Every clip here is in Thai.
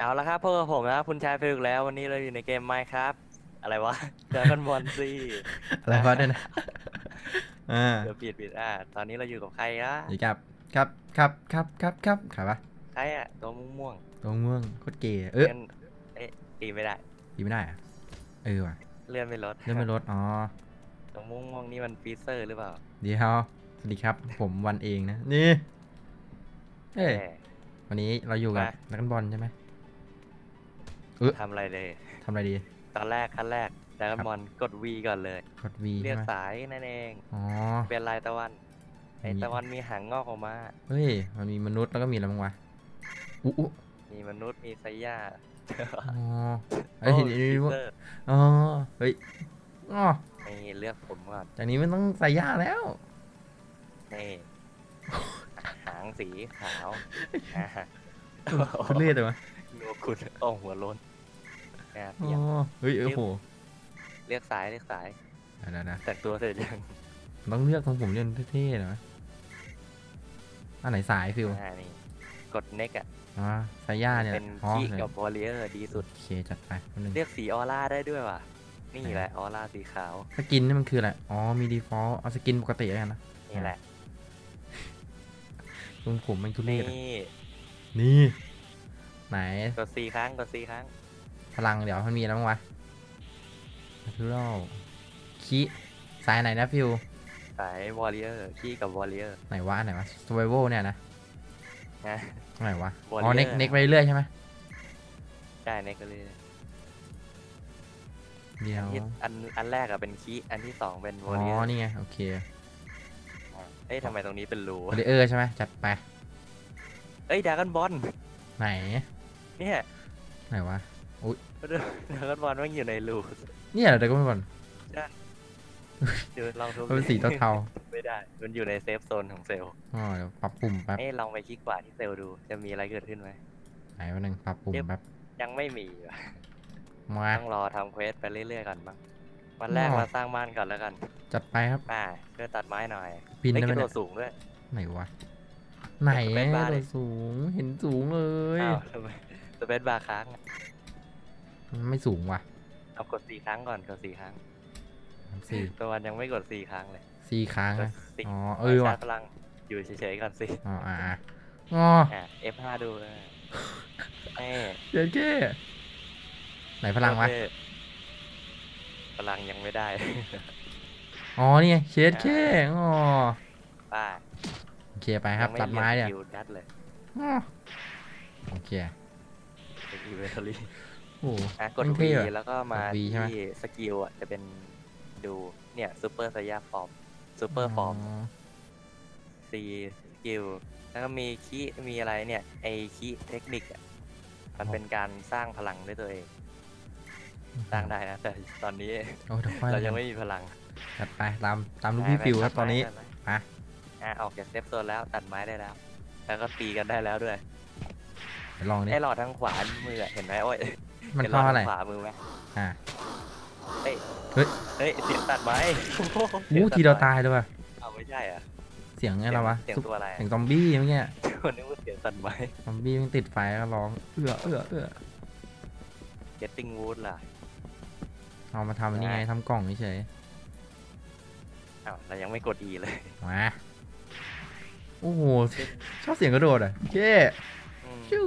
เอาละครับพบกับผมนะครับคุณชายฟิลแล้ววันนี้เราอยู่ในเกมไมค์ครับ อะไรวะเจอกันบอลซี่อะไรวะเนี่ยนะอ่าเดี๋ยวปิดปิดอ่าตอนนี้เราอยู่กับใครอะอยู่กับครับครับครับครับครับขายปะใครอะตัวม่วงตัวม่วงโคตรเก๋ๆเอ๊ะลื่นเอ๊ะตีไม่ได้ดีไม่ได้อะเออว่ะเลื่อนไม่ลดเลื่อนไม่ลดอ๋อตัวม่วงๆนี่มันฟีเซอร์หรือเปล่าเดียวสวัสดีครับ ผมวันเองนะนี่เอ้ยแหมวันนี้เราอยู่กับมานักบอลใช่ไหม ทำอะไรเลย ทำอะไรดี ตอนแรกขั้นแรกดราก้อนบอลกด V ก่อนเลย กด V เรียใช่กไหมสายนั่นเอง อ๋อ เป็นลายตะวันไอมีตะวันมีหางงอกออกมา เฮ้ย มันมีมนุษย์แล้วก็มีอะไรบ้างวะอุ๊อุ๊มีมนุษย์มีไซย่าอ๋อไอ้ยเห็นโอ้อันนี้ฟีว่าเซอร์อ๋อ เฮ้ยอ๋อนี่เลือกผมก่อน จากนี้ไม่ต้องใส่ย่าแล้วนี่หางสีขาวอ่าทุเรศเลยวะนัวคุณโอ้หัวโล้น แอบอ๋เปียกอเฮ้ยโอ้โหเรียกสายเรียกสายเดี๋ยวนะแต่งตัวเสร็จยังต้องเลือกทรงผมเรียนเท่ๆหน่อยอันไหนสายฟิวอ่านี่กดเน็กอะอ๋อสายย่าเนี่ยเป็นอ๋อคีเลยกับวอลเลอร์ดีสุดโอเคจัดไปแป๊บนึงเรียกสีออร่าได้ด้วยว่ะนี่แหละออร่าสีขาวสกินนี่มันคืออะไรอ๋อมีดีฟอลต์เอาสกินปกติแล้วกันนะนี่แหละทรงผมมันทุเรนี่ศอะนี่ ไหนกดสี่ครั้งกดสี่ครั้ง พลังเดี๋ยวมันมีอะไรบ้างวะทูรัลคีสายไหนนะฟิวสายวอลเลอร์คีกับวอลเลอร์ไหนวะอันไหนวะ s u r v i v a l เนี่ยนะนะไหนวะอ๋อ Warrior เน็กเน็กไปเรื่อยใช่ไหมได้เน็กก็เลยเดี๋ยวที่อันอันแรกอะเป็นคีอันที่สองเป็นวอ๋อลเลออร์นี่ไงโอเคเอ้ยทำไมตรงนี้เป็นรูวอลเลเยอร์ใช่ไหมจัดไปเอ้ยดราก้อนบอลไหนเนี่ยไหนวะ ดราก้อนบอลมันอยู่ในรูเนี่ยเดี๋ยวก็ไม่บอลเดี๋ยวลองดูมันเป็นสีเทาไม่ได้ มันอยู่ในเซฟโซนของเซลล์ๆอ๋อเดี๋ยวปรับปุ่มแป๊บเอ้ยลองไปคลิกขวาที่เซลล์ดู จะมีอะไรเกิดขึ้นไหมไหนวันหนึ่งปรับปุ่มเดี๋ยวแป๊บ ยังไม่มีว่ะมาต้องรอทำเควสไปเรื่อยๆก่อนบ้างวันแรกอ๋อเราสร้างบ้านก่อนแล้วกัน จัดไปครับอ่าช่วยตัดไม้หน่อยปีนไม่ได้ไหมกระโดเนี่ดยสูงด้วย ไหนวะ ไหนเป็นบ้าโดดิดสูง เห็นสูงเลยอ้าวทำไมสเปซบาร์ค้างอะมัน ไม่สูงว่ะ เอากดสี่ครั้งก่อนกดสี่ครั้งสี่ตัววันยังไม่กดสี่ครั้งเลยสี่ครั้งกดนะสี่อ๋อเออว่ะชาร์จพลังอยู่เฉยๆก่อนสิอ๋ออ่าอ่าอ๋ออ่า F5 ดูเออเอ้ยเดี๋ยวแค่ไหนพลังวะโอเคพลังยังไม่ได้ อ๋อนี่ไงเชดแค่อ๋อป้าโอเคไปครับยังตัดไม้เนี่ยรีสกิลดัดเลยอ๋อโอเคเป็นอินเวนทอรี่ โอ้โห อะกดแม่ง V เท่อะแล้วก็มากด V ใช่ไหม ที่สกิลอะจะเป็นดูเนี่ยซูเปอร์ไซยาฟอร์มซูเปอร์ฟอร์มซีสกิลแล้วก็มีคีมีอะไรเนี่ยไอคีเทคนิคอะมันเป็นการสร้างพลังด้วยตัวเองสร้างได้นะ แต่ตอนนี้โอ้เดี๋ยวค่อยเรายังไม่มีพลังจัดไปตามตามลูกพี่ฟิวครับตอนนี้ ตัดไม้ไปอะออกจากเซฟโซนแล้วตัดไม้ได้แล้ว แล้วก็ตีกันได้แล้วด้วยเดี๋ยวลองดิไอ้หลอดทางขวามืออะเห็นไหมโอ้ย มันห็หลเข้าอดอะไรทางขวามือไหมอ่าเฮ้ยเฮ้ยเฮ้ยเสียงตัดไม้โอ้โหอู้สีทีงเราไม้ตายเลยว่ะเอาไม่ใช่อะเสียงไงเราวะเสียงซุปตัวอะไรเสียงซอมบี้เมื่อกี้คนนึกว่าเสียงตัดไม้ซอมบี้มันติดไฟแล้วก็ร้องเอื้อเอื้อเอื้อ Getting Wood ล่ะเอามาทำอันนี่ไงทำกล่องเฉยอ้าวเรายังไม่กด E เลยๆมาโอ้โหชอบเสียงกระโดดอะเย้อืมชิว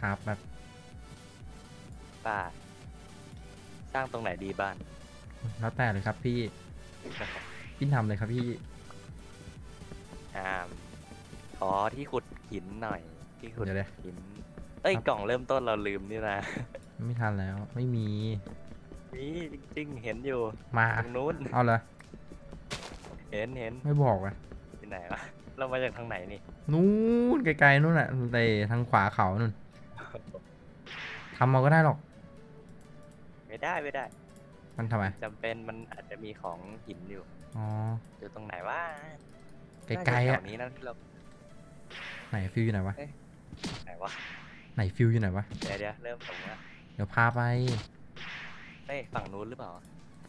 ครับแบบ ป้าสร้างตรงไหนดีบ้าน แล้วแต่เลยครับพี่พี่ทำเลยครับพี่อ่าขอที่ขุดหินหน่อย ที่ขุดเดี๋ยวเลย หิน เอ้ยครับ กล่องเริ่มต้นเราลืมนี่นะ ไม่ทันแล้ว ไม่มีนี่จริงๆเห็นอยู่มาตรงนู้น เอาเลยเห็นเห็นไม่บอกอะที่ไหนวะเรามาจากทางไหนนี่นู้นไกลๆนู้นอะไปทางขวาเขานู่นทำเอาก็ได้หรอก ไม่ได้ไม่ได้ มันทำไมจำเป็นมันอาจจะมีของหินอยู่อ๋ออยู่ตรงไหนวะไกลๆน่าจะอะแถวนี้นะที่เราไหนฟิวอยู่ไหนวะไหนวะไหนฟิวอยู่ไหนวะเดี๋ยวเดี๋ยวเริ่มตรงนี้เดี๋ยวพาไปเฮ้ยฝั่งนู้นหรือเปล่า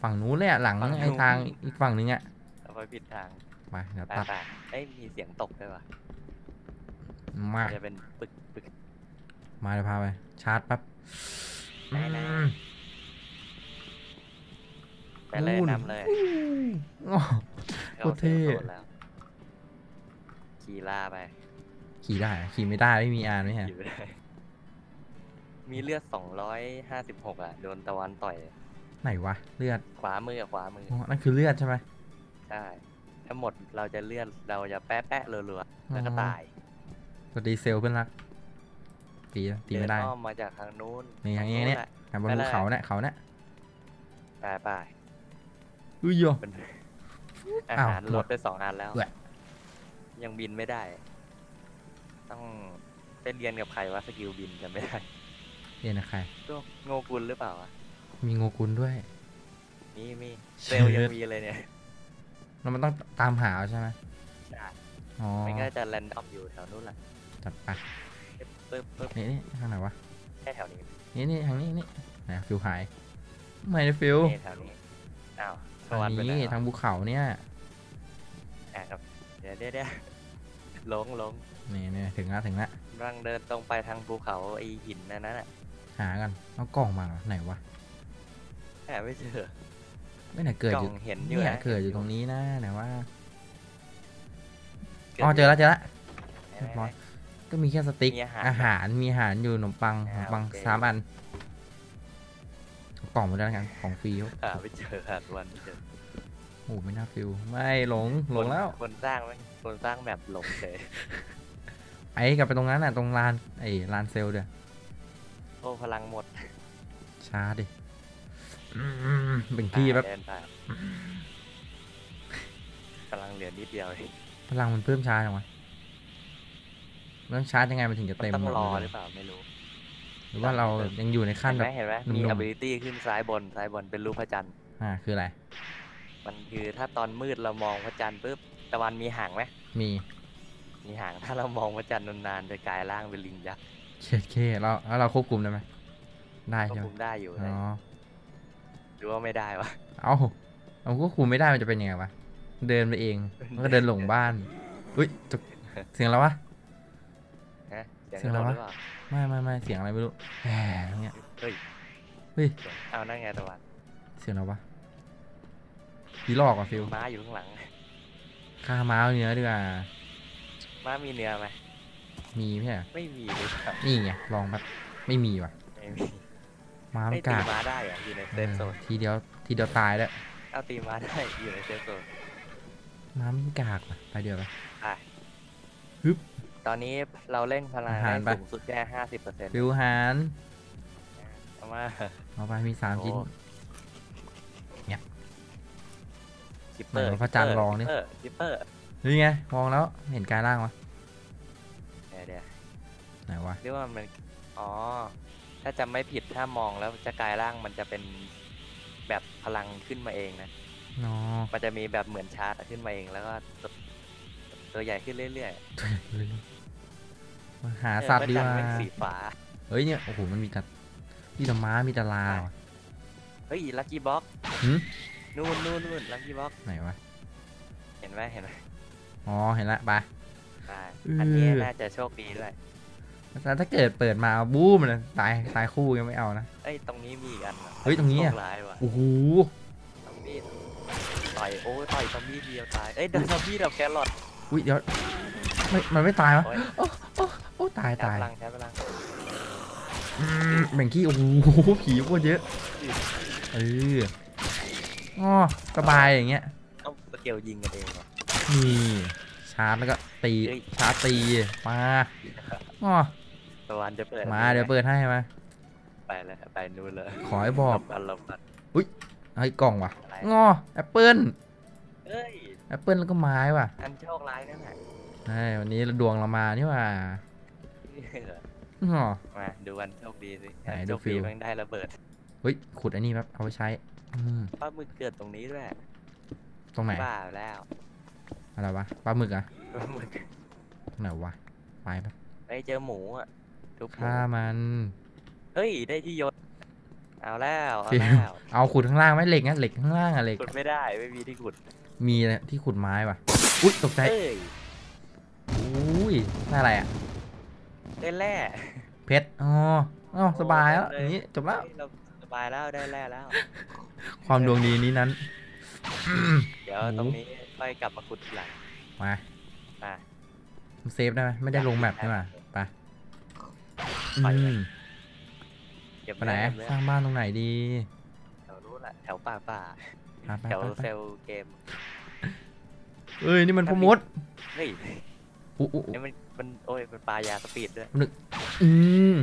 ฝั่งนู้นเลยอะหลังฝั่งนู้นไอ้ทางอีกฝั่งนึงอะเราไปผิดทางไปเดี๋ยวไปตัดไปเอ้ยมีเสียงตกด้วยวะมาจะเป็นปึกปึกมาเดี๋ยวพาไปชาร์จแป๊บ ไหนๆอืมไปเลยนู่นนำเลยอ้อเข้าโคตรเท่ซลล์โซนแล้วขี่ล่าไป ขี่ได้อะขี่ไม่ได้ไม่มีอานไม่ฮะขี่ไม่ได้มีเลือดสองร้อยห้าสิบหกอะ โดนตะวันต่อย ไหนวะ เลือด ขวามือกับขวามืออ๋อนั่นคือเลือดใช่ไหมใช่ถ้าหมดเราจะเลื่อนเราจะแปะแปะๆรัวๆแล้วก็อ๋อตายสวัสดีเซลเพื่อนรักตีนะตีไม่ได้เนอ้อมมาจากทางนู้นนี่ทางนี้เนี่ยแหละอะบนไปภูเลยเขาเนี่ยเขาเนี่ยไปไป อุ้ยโยเป็นอาอ้าวหารหมลดดไปสองอันแล้วแหวะยังบินไม่ได้ ต้องไปเรียนกับใครว่าสกิลบินจะไม่ได้เรียนนะใครก็โงกุลหรือเปล่าอะมีโงกุลด้วย มีมีเชิเซลล์ดยังมีเลยเนี่ย แล้วมันต้องตามหาใช่ไหมใช่ อ๋อมันก็จะแรนดอมอยู่แถวนู้นแหละจัดไปปึ๊บปึ๊บนี่นี่ทางไหนวะ แค่แถวนี้นี่นี่ทางนี้นี่ไหนฟิวหาย ไม่ได้ฟิว นี่แถวนี้ อ้าว สทางวรรค์ไปไหนนี้วะทางภูเขาเนี่ยอะครับ เดี๋ยวเดี๋ยวเดี๋ยวหลงหลงนี่นี่ถึงละถึงละกำลังเดินตรงไปทางภูเขาไอหินนั่นน่ะ หากันเอากล่องมาไหนวะแอบไม่เจอ ไม่ไหนเกิดกล่ออยู่งเห็นอยู่เนี่ยนะ เกิดอยู่ตรงนี้นะไหนว่ากิดอ๋อเจอแล้วเจอแล้วไหนเรียบไหนร้อย ก็มีแค่สติ๊กมีอาหารอาหารมีอาหารอยู่ขนมปังขอ่านมปังโอเค สามอันเอา กล่องมาด้วยแล้วกันของฟรีหาไม่เจอหาวันไม่เจอโอ้ไม่น่าฟิวไม่หลงหลงแล้วคนสร้างมันคนสร้างแบบหลงเลยไอ้กลับไปตรงนั้นน่ะตรงลานไอ้ลานเซลล์เดี๋ยวโอ้พลังหมดช้าดิอืมเป็นที่แบบเดินไปกำลังเหลือนิดเดียวเองพลังมันเพิ่มช้าจังวะมันต้องชาร์จยังไงมันถึงจะมันเต็มต้องหมดรอเลหรืยอเปล่าไม่รู้ หรือว่าเรายังอยู่ในขั้นเห็นแบไหมบ เห็นไหมหนุ่มๆมี ability ขึ้นซ้ายบนซ้ายบนเป็นรูปพระจันทร์ อ่าคืออะไร มันคือถ้าตอนมืดเรามองพระจันทร์ปุ๊บตะวันมีหางไหมมีมีหางถ้าเรามองพระจันทร์นานๆจะกลายร่างเป็นลิงยักษ์เคเคแล้วแล้วเราควบคุมได้ไหมได้ก็ใช่ไหมคุมได้อยู่อ๋อหรือว่าไม่ได้วะ เอาเราควบคุมไม่ได้มันจะเป็นยังไงวะเดินไปเองมันก็เดินหลงบ้านอุ้ยตกเสียงแล้ววะ ฮะเสียงเสียงกอะไรระโดดวะหรือเปล่า ไม่ไม่ไม่เสียงอะไรไม่รู้แหมอย่างเงี้ยเฮ้ยเฮ้ยเอานั่นไงตะวันเสียงอะไรวะผีหลอกว่ะฟิวม้าอยู่ข้างหลังฆ่าม้าเอาเนื้อดีกว่าม้ามีเนื้อไหมมีไหมใช่เหรอไม่มีเลยครับนี่ไงลองแบบไม่มีว่ะไม่มีม้าไม่ไม่ตีกล้าม้าได้เหรอะอยู่ในเซเอฟอโซนทีเดียวทีเดียวตายแล้วเอาตีม้าได้อยู่ในเซฟโซนม้าไม่กากว่ะไปเดียวไปไปฮึบ ตอนนี้เราเร่งพลังอาหารได้ไปสูงสุดแค่ห้าสิบเปอร์เซ็นต์ฟิวหารเอามาเอาไปมีสามชิ้นโอ้คิปเปไหนอร์วะพระจันทร์ลองดิคิปเปอร์นี่ไงมองแล้วเห็นกายร่างวะเดี๋ยวเดี๋ยวไหนวะเรียกว่ามันอ๋อถ้าจำไม่ผิดถ้ามองแล้วจะกลายร่างมันจะเป็นแบบพลังขึ้นมาเองนะอ๋อมันจะมีแบบเหมือนชาร์ตขึ้นมาเองแล้วก็ ตัวตัวใหญ่ขึ้นเรื่อยมาหาๆสัตว์ดีเอกอว่าพระจันทร์เป็นสีฟ้าเฮ้ยเนี่ยโอ้โหมันมีแต่มีแต่ม้ามีแต่ลาว่ะเฮ้ยลัคกี้บ็อกหึนู่นนู่นนู่นลัคกี้บ็อกไหนวะเห็นไหมเห็นไหมอ๋อเห็นละไปใช่เอออัอันนี้น่าจะโชคดีด้วยแต่ถ้าเกิดเปิดมาบู๊มเลยตายตายคู่ยังไม่เอานะเอ้ยตรงนี้มีอีกอันว่ะเฮ้ยตรงนี้อะโชคร้ายว่ะโอ้โหซอมบี้ต่อยโอ้ยต่อยซอมบี้เดียวตายเอ้ยเดินซอมบี้แบบแครอท อุ้ยเดี๋ยวไม่มันไม่ตายวะโอ้ยโอ้ตายใช้ตายพลังใช้พลังอืมแบ่งขี้โอ้โหผีโคตรเยอะเอออ๋อสบายอย่างเงี้ยต้องสเกลยิงกันเองว่ะนี่ชาร์จแล้วก็ตีเฮ้ยชาร์จตีมาอ๋อตะวันจะเปิดมาเดี๋ยวเปิดให้มาไปเลยไปนู่นเลยขอให้บอกลบกันลบกันเฮ้ยกล่องว่ะอะไรงอแอปเปิลเอ้ย แอปเปิลแล้วก็ไม้ว่ะอันโชคร้ายนั่นแหละใช่วันนี้ดวงเรามานี่ว่ะอ๋อมาดูวันโชคดีสิไหนอันดูโชคฟิดีลแม่งได้ระเบิดเฮ้ยขุดอันนี้แบบเอาไปใช้อืมป้ามึกเกิดตรงนี้ด้วยตรงไหนบ้าแล้วอะไรวะปลาหมึกอะป้ามึกตรงไหนวะไปปะไอ้ยเจอหมูอะทุบหมูฆ่ามันเฮ้ยได้ที่ยศ เอาแล้วเอาฟิวแล้วเอาขุดข้างล่างไหมเหล็กนะเหล็กข้างล่างอะเหล็กขุดไม่ได้ไม่มีที่ขุด มีที่ขุดไม้ว่ะอุ้ยตกใจเอ้ยอุ้ยน่าอะไรอะได้แร่เพเพชรอ๋ออ๋อสบายแล้วอย่างนี้จบแล้วเฮ้ยเราสบายแล้วได้แร่แล้ว ความดวงดีนี้นั้น เดี๋ยวโอ้โหตรงนี้ค่อยกลับมาขุดทีหลังมามาเซฟได้ไหมไม่ได้ลงแมปใช่ไหมไปอืมเก็ บไปไหนเนื้อสร้างบ้านตรงไหนดีแถวนู้นแหละแถวป่าป่าไปไปแถวไปไปเซลล์เกม เอ้ยนี่มันพอมดเฮ้ยอู้อู้นี่มันมันโอ้ยมันปลายาสปีดด้วย อืม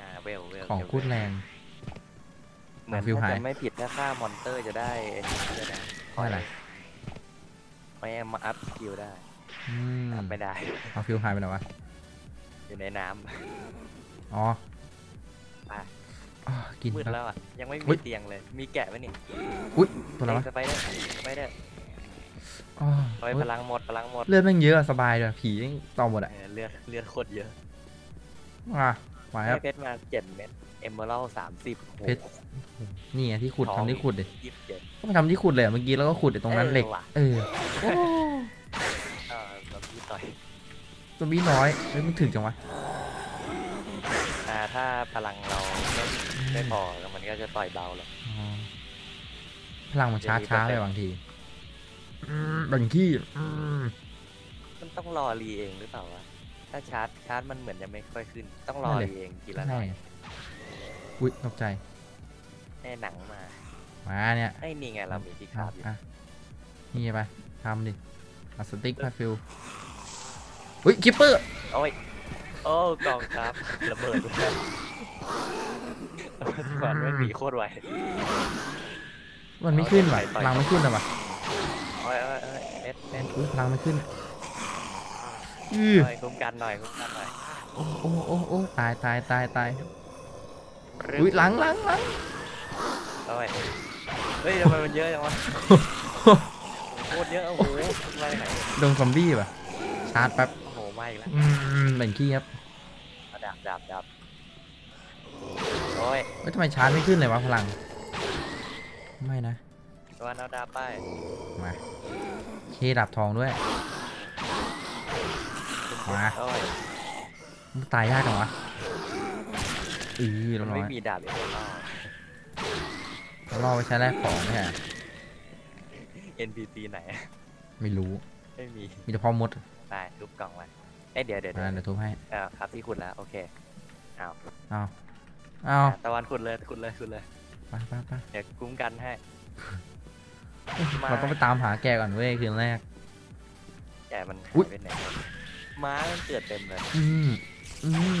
อ่าเวลเวลของเวลพูดแรง เหมือนฟิวถ้าหายจะไม่ผิดถ้าฆ่ามอนเตอร์จะได้เอ็นด้วยนะได้อะไร ไม่เอามาอัพสกิลได้อืมอัพไม่ได้ เอาฟิวหายไปแล้ววะอยู่ในน้ำอ๋อ ไปอ่ากินมืดครับแล้วอะ ยังไม่อุ๊มียเตียงเลย มีแกะไหมนี่อุ้ยตัวอะไรวะสไปเดอร์สไปเดอร์อ๋อโอ้ยเฮ้พยลังหมดพลังหมดเลือดแม่งเยอะอะสบายเลยผียังต่อหมดอะเออเลือดเลือดโคตรเยอะอะไหวคให้รับเพชรมาเจ็ดเม็ดเอมเมอรัลสามสิบเพชร นี่ไงที่ขุดทองทำที่ขุดเลยยี่สิบเจ็ดก็ไปทำที่ขุดเลยอะเมื่อกี้แล้วก็ขุดไอ้ตรงนั้นเหล็ก ว่ะเออโอ้เออแบบนี้ต่อยซอมบี้น้อยเฮ้ยมันถึงจังวะอ่า ถ้าพลังเราไม่ไม่พอมันก็จะต่อยเบาเลยอ๋อพลังมันช้าช้าๆเลยบางทีอืมบางที่อืมมันต้องรอรีเองหรือเปล่าวะถ้าชาร์จชาร์จมันเหมือนจะไม่ค่อยขึ้น ต้องรอรีเองทีละหน่ใช่อยอุ้ยตกใจให้หนังมามาเนี่ยไอ้นี่ไงเรามีที่คาอะบอยู่อะนี่ไปทำดิเอาสติ๊กพาฟิลอุ้ยคิปเปอร์โอ้ย โอ้กองครับระเบิดด้วยก่อนไม่หนีโคตรไวมันไม่ขึ้นว่ะต่อยพลังไม่ขึ้นหรอวะโอ้ยโอ้ยโอ้ยเม็ดเม็ดอุ้ยพลังไม่ขึ้นอือหน่อยคุ้มกันหน่อยคุ้มกันหน่อยโอ้โอ้โอ้โอ้ตายตายตายตายอุ้ยหลังหลังหลังโอ้ยเฮ้ยทำไมมันเยอะจังวะโคตรเยอะโอ้โหมาจากไหนโดนซอมบี้ป่ะชาร์จแป๊บโอ้โห มาอีกแล้วอืมแบ่งขี้ครับเอาดับดับดับโอ้ยเฮ้ยทำไมชาร์จไม่ขึ้นเลยวะพลัง ไม่นะตัวเอาดาบไป มาเคดับทองด้วย มาโอ้ยมันตายยากจังวะอือมัเรานน้อไม่ยมีดาบเอเมอรัลเรารอไปใช้แลกของเนี่ย NPC ไหน ไม่รู้ ไม่มี มีแต่พ่อมด ตายทุบกล่องไว้ เอ้ยเดี๋ยวเดี๋ยวอ่าเดี๋ยวเดี๋ยวทุบให้เออครับที่ขุดแล้วโอเคเอาเอาเอาอะตะวันขุดเลยขุดเลยขุดเลยไปไปไปเดี๋ยวคุ้มกันให้ มา เราต้องไปตามหาแกก่อนเว้ยคืนแรก แก่มันอุ๊หายยไปไหนหมดม้ามันเกิดเต็มเลยอืมอืม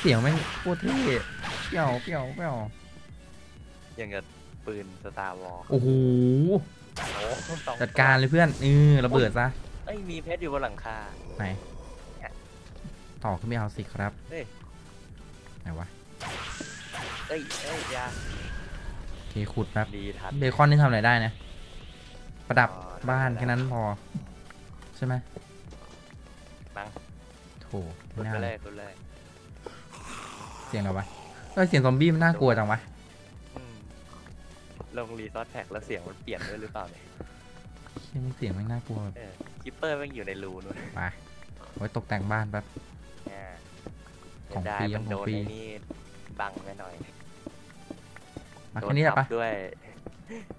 เสียงแม่งโคตรเท่เปรี้ยวเปรี้ยวเปรี้ยวยังกับปืนสตาร์วอลโอ้โหโอ้สองจัดการเลยเพื่อนเออระเบิดซะ เอ้ยมีเพชรอยู่บนหลังคาไหน ต่อขึ้นไปเอาสิครับเฮ้ยไหนวะเอ้ยเอ้ยอยาโอเคขุดแป๊บดีทันเบคอนนี่ทำอะไรได้นะประดับอ๋อบ้านได้แค่นั้นพอ ใช่ไหมมั้งโถขุดไม่น่าไปเลเลยยขุดเลยเสียงอะไรวะเอ้ยเสียงซอมบี้มันน่ากลัวจังวะอืมลงรีซอสแพ็กแล้วเสียงมันเปลี่ยนด้วยหรือเปล่าเนี่ยเชี่ยมันเสียงมันน่ากลัวแบบเออคิปเปอร์มันอยู่ในรูนู่นไปไว้ตกแต่งบ้านแป๊บ อ่าของได้ฟรีมันขโดองนฟรี ไอ้นี่บังไปหน่อยมาโดแค่นี้แหละทัปะ บด้วย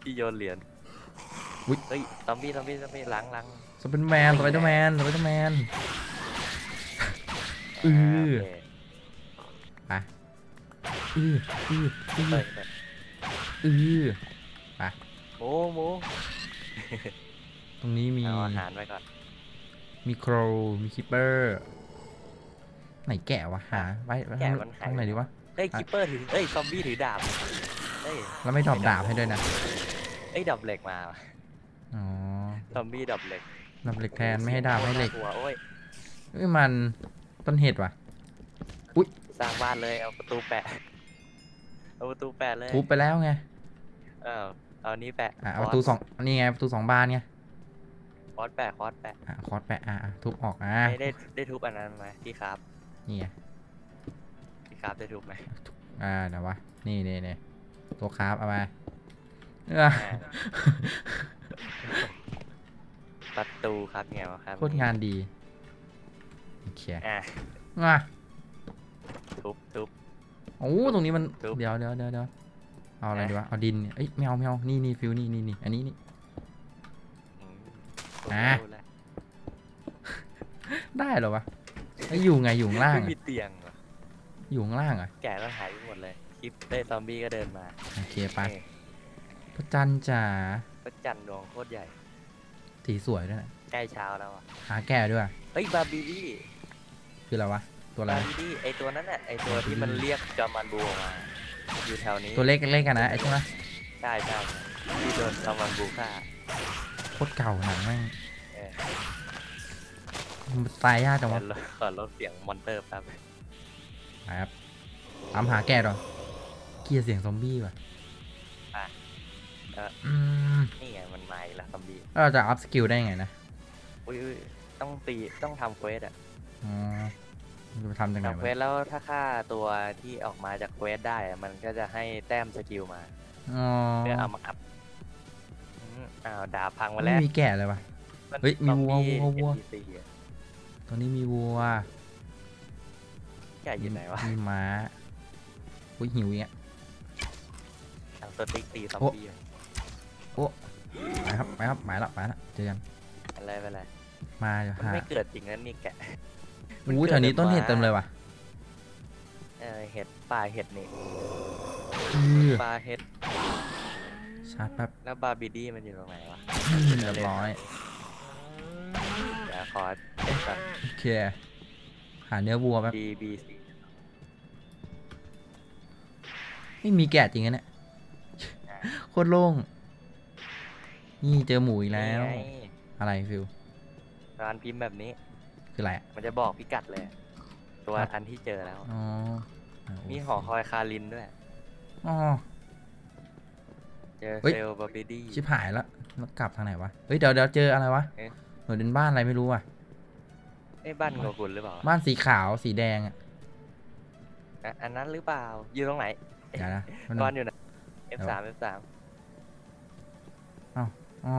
ที่โยนเหรียญอุ๊ย เฮ้ยซอมบี้ซอมบี้ซอมบี้ล้างล้างสไปเดอร์แมนสไปเดอร์แมนสไปเดอร์แมน อือโเคไปอืออืออือเปิดเปิดอือหมูหมูตรงนี้มี เอาอาหารไว้ก่อนมีโครมีคิปเปอร์ ไหนแกะวะหาไว้ไว้แกะทางมันหาย ทางไหนดีวะเฮ้ยคิปเปอร์ถือเอ้ยซอมบี้ถือดาบเฮ้ยแล้วไม่ดรอปดาบให้ด้วยนะเอ้ยดาบเหล็กมาว่ะอ๋อซอมบี้ดาบเหล็กดาบเหล็กแทนไม่ให้ดาบให้เหล็กหัวโอ้ยเอ้ยมันต้นเหตุว่ะสร้างบ้านเลยเอาประตูแปะเอาประตูแปะเลยทุบไปแล้วไงเออเอานี้แปะอะเอาประตูสองนี่ไงประตูสองบานไงคอสแปะคอสแปะอะคอร์สแปะอะอะทุบออกอะได้ได้ได้ทุบอันนั้นไหมที่ครับ นี่ไงที่ครับได้ทุบไหมอ่าเดี๋ยววะ นี่นี่นี่ตัวคราฟเอามาเอออ่าประตูครับไงวะครับโคตรงานดีโอเคอะมาทุบทุบโอ้ตรงนี้มันครับเดี๋ยวเดี๋ยวเดี๋ยวเดี๋ยวเอาอะไรนะดีวะเอาดินเนี่ยเอ้ยแมวแมวนี่นี่ฟิวนี่นี่นี่อันนี้นี่อืมอะรู้แล้วได้เหรอวะ เอ้ยอยู่ไงอยู่ข้างล่างไม่อะมีเตียงเหรออยู่ข้างล่างอะแกะแล้วหายไปหมดเลยคลิปได้ซอมบี้ก็เดินมาโอเคไปเอ้ยพระจันทร์จ๋าพระจันทร์ดวงโคตรใหญ่ สีสวยด้วยนะใกล้เช้าแล้วอะหาแก่ด้วยเฮ้ยบาร์บีดี้คืออะไรวะตัวอะไรบาร์บีดี้ไอตัวนั้นน่ะไอตัวที่มันเรียกจอมันบูออกมา อยู่แถวนี้ตัวเล็กเล็กกันนะไอ้ใช่ไหมใช่ใช่ที่โดนจอมันบูฆ่าโคตรเก่าหนังแม่งเออมัน ตายยากจังขอวะลดขอลดเสียงมอนเตอร์แป๊บไปครับตามหาแก่หรอเกลียดเสียงซอมบี้ว่ะอืมนี่ไงมันมาอีกแล้วซอมบี้แล้วเราจะอัพสกิลได้ไงนะอุ้ยอุ้ยต้องตีต้องทำเควสอะอ๋อจะไปทำยังไงทำเคววะสแล้วถ้าฆ่าตัวที่ออกมาจากเควสได้อะมันก็จะให้แต้มสกิลมาอ๋อเพื่อเอามาอัพอืมอ้าวดาบพังมาไม่แล้วมีแก่เลยวะมันเฮ้ยมีวัวซอบี้วัววัว NPC อะต รงนี้มีวัวแกอยู่ไหนวะ มีม้าอุ้ยหิวอย่างเงี้ยทางสติ๊กตีซอมโอ้บี้อะไปครับไปครับไปละไปละเจอกันอะไรไปเลยมาเดี๋ยวมันหาไม่เกิดจริงนะนี่แกะอุ้ยแถวนี้ต้นเห็ดเต็มเลยว่ะเออเห็ดป่าเห็ดนี่อือป่าเห็ดชาร์จแป๊บแล้วบาร์บีดี้มันอยู่ตรงไหนวะอืมเรียบร้อยเดี๋ยวขอเช็คก่อน โอเค หาเนื้อวัวแป๊บ B B C ไม่มีแกะจริงนะเนี่ยโคตรโล่ง นี่เจอหมูอีกแล้วนี่ไงอะไรฟิวร้านพิมพ์แบบนี้ คืออะไรอะมันจะบอกพิกัดเลย ตัวครับอันที่เจอแล้ว อ๋ออะมีโเคหอคอยคารินด้วย อ๋อ เจอเฮ้ยเซลล์บาร์บีดี้ชิบหายแล้วแล้วกลับทางไหนวะ เฮ้ยเดี๋ยวเดี๋ยวเจออะไรวะเอ๊ะเหมือนเป็นบ้านอะไรไม่รู้อะ ไอ้ยบ้านโงกุลหรือเปล่าบ้านสีขาวสีแดงอะอะอันนั้นหรือเปล่า อยู่ตรงไหนเดี๋ยวนะมันก้อนอยู่ไหนเดี๋ยว F3 F3 อ๋อ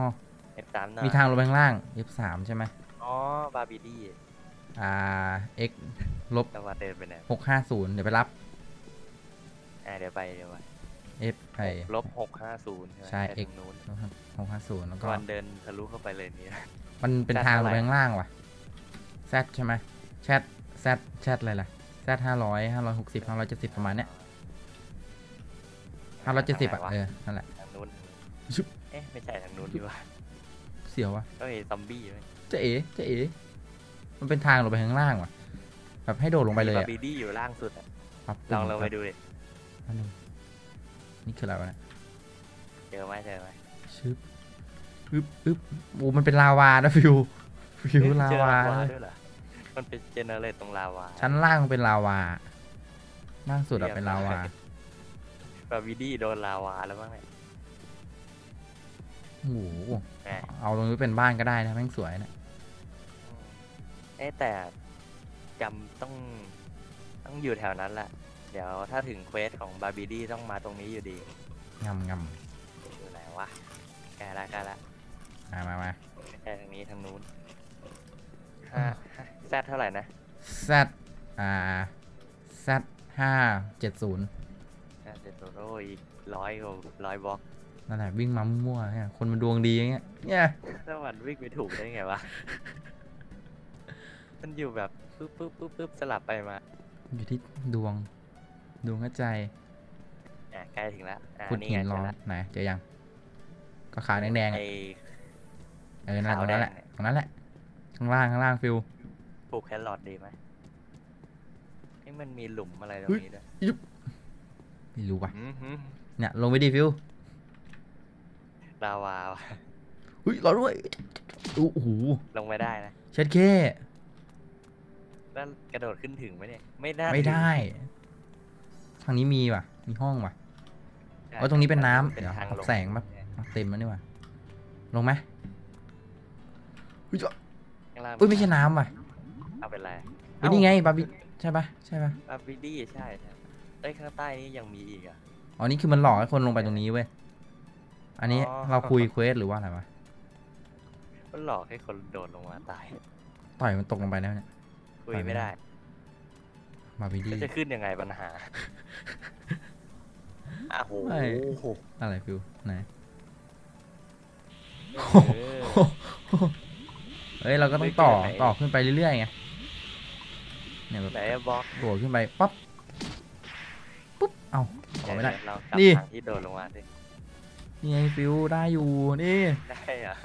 F3 หน่อยมีทางลงไปข้างล่าง F3 ใช่ไหมอ๋อ บาร์บีดี้อ่า x ลบเราว่าเดินไปไหนหกห้าศูนย์เดี๋ยวไปรับอะเดี๋ยวไปเดี๋ยวไป f ไอลบหกห้าศูนย์ใช่ไหมใช่ไป X ทางนู้นหกห้าศูนย์แล้วก็วันเดินทะลุเข้าไปเลยเนี่ยมันเป็น Z ทางลเท่างไหร่ไปข้างล่างว่ะ z ใช่ไหม z z z อะไรล่ะ z ห้าร้อยห้าร้อยหกสิบห้าร้อยเจ็ดสิบประมาณเนี้ยห้าร้อยเจ็ดสิบอะทางไหนวเออ นั่นแหละ ทางนู้นชุบเอ๊ะ ไม่ใช่ทางนู้นดีกว่าเสียววะเอ้ยซอมบี้ไหมเจ๊เอ๋เจ๊เอ๋มันเป็นทางลงไปข้างล่างว่ะ แบบให้โดดลงไปเลยบาอะร์บีดี้อยู่ล่างสุดอะปั๊บลองลงไปดูดิอันหนึ่งนี่คืออะไรวะเนี่ยเจอไหมเจอไหมชึบอึบอึบโอ้มันเป็นลาวานะฟิว ฟิวเฮ้ยลาเจอวาลาวาเลยด้วยเหรอ มันเป็นเจเนเรตตรงลาวา ชั้นล่างเป็นลาวา ล่างสุดอะเป็นลาวาบาร์บีดี้โดนลาวาแล้วบ้างไหมโอ้โหแหมเอาตรงนี้เป็นบ้านก็ได้นะแม่งสวยนะเอ๊ะแต่จำต้องต้องอยู่แถวนั้นแหละ เดี๋ยวถ้าถึงเควสของบาร์บีดี้ต้องมาตรงนี้อยู่ดีงำงอยู่ไหนวะใกล้ละใกล้ละำมามามาไม่ใช่ทางนี้ทางนู้น ห้าแซดเท่าไหร่นะ Z อ่า Z ห้าเจ็ดศูนย์น่าจะโตโร่อีกร้อยกว่าร้อยบล็อกนั่นแหละวิ่งมามั่วๆเนี่ยคนมันดวงดีอย่างเงี้ยเนี่ยถ้ามันวิ่งไปถูกได้ไงวะ มันอยู่แบบปึ๊บปึ๊บปึ๊บปึ๊บสลับไปมาอยู่ที่ดวง ดวงกระใจายอะใกล้ถึงแล้วอะขุดนี่หิไงนเจร้ออนละไหนเจอยัง ก็ขาวแดงๆไออะเออนั่นตรงนั้นแหละขาวแดงตรงนั้นแหละ ข้างล่างข้างล่างฟิวปลูกแครอทดีไหมไอ้ยมันมีหลุมอะไรตรเฮ้งยนี้ด้วยไม่รู้ว่ะอื้อหือเนี่ยลงไปดิฟิวลาวาวะเฮ้ยรอด้วยโอ้โหลงไม่ได้นะเช็ดเคแล้วกระโดดขึ้นถึงไหมเนี่ยไม่ได้ไม่ได้ ทางนี้มีว่ะ มีห้องว่ะใช่เอาตรงนี้เป็นน้ำเป็นเดี๋ยวทางลงแสงแบบเอาเต็มแล้วนี่ว่ะลงไหมเฮ้ยข้าง ล่างเอ้ยไม่ใช่น้ำว่ะเอาเป็นไรเฮ้ยนี่ไงบาร์บีใช่ปะใช่ปะบาร์บีดี้ใช่ใช่เอ้ยข้างใต้นี้ยังมีอีกอะ อ๋อนี่คือมันหลอกให้คนลงไปตรงนี้เว้ย อันนี้อ๋อ เราคุยเควสหรือว่าอะไรวะ มันหลอกให้คนโดดลงมาตายต่อยมันตกลงไปแล้วเนี่ย คุยไปไม่ไม่ได้ได้มาวิดีก็จะขึ้นยังไงปัญหาอ้าวโหไม่ อะไรฟิวไหน เออ เฮ้ยเราก็ต้องไม่เกินต่อไหนต่อขึ้นไปเรื่อยๆไงเนี่ยแบบไหนอะบล็อกโดดขึ้นไปปั๊บปุ๊บเอ้าต่อไม่ได้เยวเรากลับนี่ทางที่โดดลงมาสินี่ไงฟิวได้อยู่นี่ได้เหรอ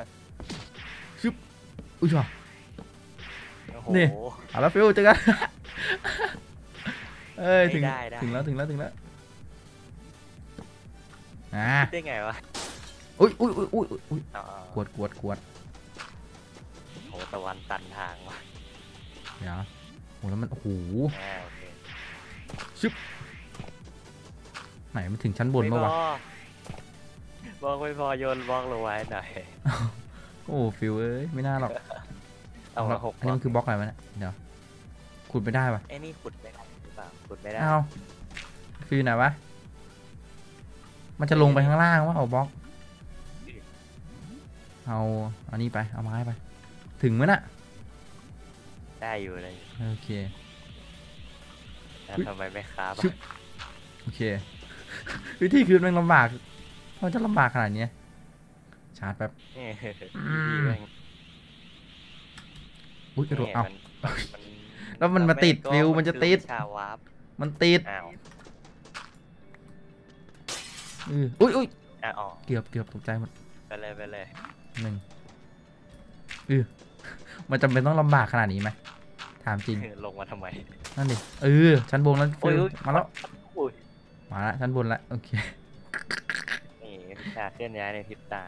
อุ้ยจ้ะโอ้โหนี่เอาแล้วฟิวเจอกันเอ้ยถึงไม่ได้ได้ถึงแล้วถึงแล้วถึงแล้วอ่าได้ไงวะอุ้ยอุ้ยอุ้ยอุ้ยอุ้ยอ๋อกวดกวดกวดโห ตะวันตันทางว่ะเดี๋ยวโหแล้วมันโอ้โหอ่าโอเคไหนมันถึงชั้นบนไม่มาวะพอบล็อกไม่พอโยนบล็อกลงไว้หน่อยโอ้ฟิวเอ้ยไม่น่าหรอกเอามาหกอันนี้มันคือบล็อกอะไรวะเนี่ยเดี๋ยวขุดไม่ได้ปะไอ้นี่ขุดไม่ได้หรือเปล่าขุดไม่ได้ เอาฟิวไหนวะมันจะลงไปข้างล่างวะเอาบล็อก เอาอันนี้ไปเอาไม้ไป ถึงไหมน่ะ ได้อยู่เลยโอเคแล้วอุ๊ยทำไมไม่ครับชึบโอเค วิธีคืนมันลำบากมันจะลำบากขนาดเนี้ยชาร์จแป๊บนี่อืมดีแม่งอุ้ยกระโดดนี่เอามันมันแล้วมันมาติดก็ฟิวมันจะคือติดวิชาวาร์ปมันติดอ้าวเอออุ้ยอุ้ยอะอ๋อเกือบเกือบตกใจหมดไปเลยไปเลยหนึ่งเออ มันจำเป็นต้องลำบากขนาดนี้ไหมถามจริงลงมาทำไมนั่นดิเออชั้นบนแล้วโอ้ยฟิวอุ๊ยมาแล้วอุ้ยมาแล้วชั้นบนแล้วโอเคนี่วิชาเคลื่อนย้ายในพริบตา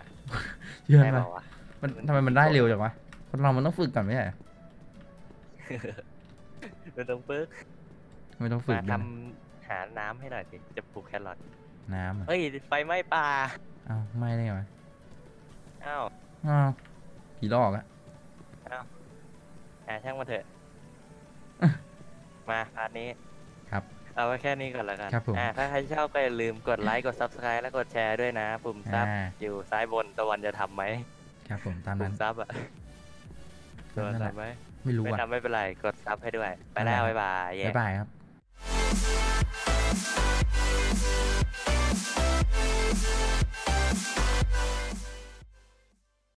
เชื่อได้ไหมเปล่าวะมันทำไมมันได้เร็วจังวะคนเรามันต้องฝึกก่อนไม่ใช่เหรอเราต้องปึ๊กไม่ต้องฝึกมาด้วยทนะำหาน้ำให้หน่อยสิจะปลูกแครอทน้ำอะเฮ้ยไฟไหม้ป่าเอ้าไม่ได้ไงวะอ้าวอ้าวผีหลอกอะ อ่าช่างมาเถอะอะมาพาร์ทนี้ ครับ เอาไว้แค่นี้ก่อนแล้วกันครับผม อ่าถ้าใครชอบก็อย่าลืมกดไลค์ กด subscribe และกดแชร์ด้วยนะ ปุ่มซับอ่าอยู่ซ้ายบนตะวันจะทำไหมครับผมตามปุ่นั้มนซับอะตะวันนั่นแหละทำไหมไม่รู้ไม่อะ ทำไม่เป็นไร กดซับให้ด้วย ไปนั่นแล้วแหละบ๊ายบายแย่บ๊ายบายครับ